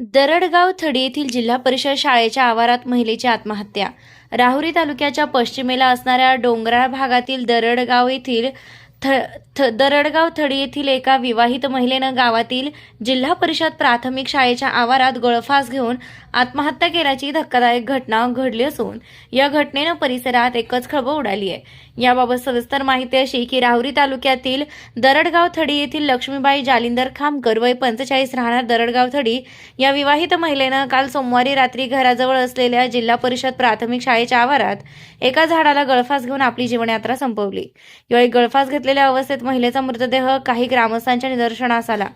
दरडगाव थडी येथील जिल्हा परिषद शाळेच्या आवारात महिलेची आत्महत्या. राहुरी तालुक्याच्या पश्चिमेला असणाऱ्या डोंगराळ भागातील दरडगाव येथील थ थ दरडगाव थडी येथील एका विवाहित महिलेनं गावातील जिल्हा परिषद प्राथमिक शाळेच्या आवारात गळफास घेऊन आत्महत्या केल्याची धक्कादायक घटना घडली असून या घटनेनं परिसरात एकच खळबळ उडाली आहे. याबाबत सविस्तर माहिती अशी की राहुरी तालुक्यातील दरडगाव थडी येथील लक्ष्मीबाई जालिंदर खामकर वय पंचेचाळीस राहणार दरडगाव थडी या विवाहित महिलेनं काल सोमवारी रात्री घराजवळ असलेल्या जिल्हा परिषद प्राथमिक शाळेच्या आवारात एका झाडाला गळफास घेऊन आपली जीवनयात्रा संपवली. यावेळी गळफास घेतलेल्या अवस्थेत महिलेचा मृतदेह काही ग्रामस्थांच्या निदर्शनास आला.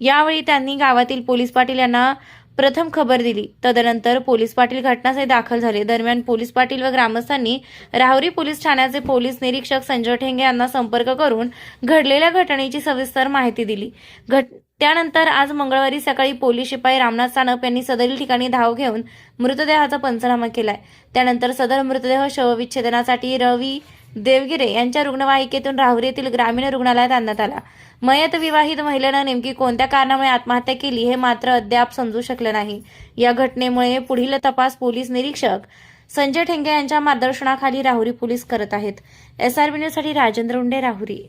यावेळी त्यांनी गावातील पोलीस पाटील यांना प्रथम खबर दिली. तदनंतर पोलीस पाटील घटनास्थळी दाखल झाले. दरम्यान पोलीस पाटील व ग्रामस्थांनी राहुरी पोलीस ठाण्याचे पोलीस निरीक्षक संजय ठेंगे यांना संपर्क करून घडलेल्या घटनेची सविस्तर माहिती दिली. घट त्यानंतर आज मंगळवारी सकाळी पोलीस शिपाई रामनाथ सानप यांनी सदरील ठिकाणी धाव घेऊन मृतदेहाचा पंचनामा केलाय. त्यानंतर सदर मृतदेह शवविच्छेदनासाठी रवी देवगिरे यांच्या रुग्णवाहिकेतून राहुरी येथील ग्रामीण रुग्णालयात आणण्यात आला. मयत विवाहित महिलेनं नेमकी कोणत्या कारणामुळे आत्महत्या केली हे मात्र अद्याप समजू शकले नाही. या घटनेमुळे पुढील तपास पोलीस निरीक्षक संजय ठेंगे यांच्या मार्गदर्शनाखाली राहुरी पोलीस करत आहेत. एसआरबी न्यूजसाठी राजेंद्र उंडे राहुरी.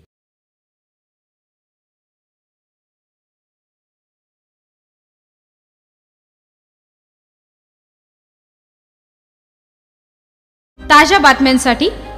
ताज्या बातम्यांसाठी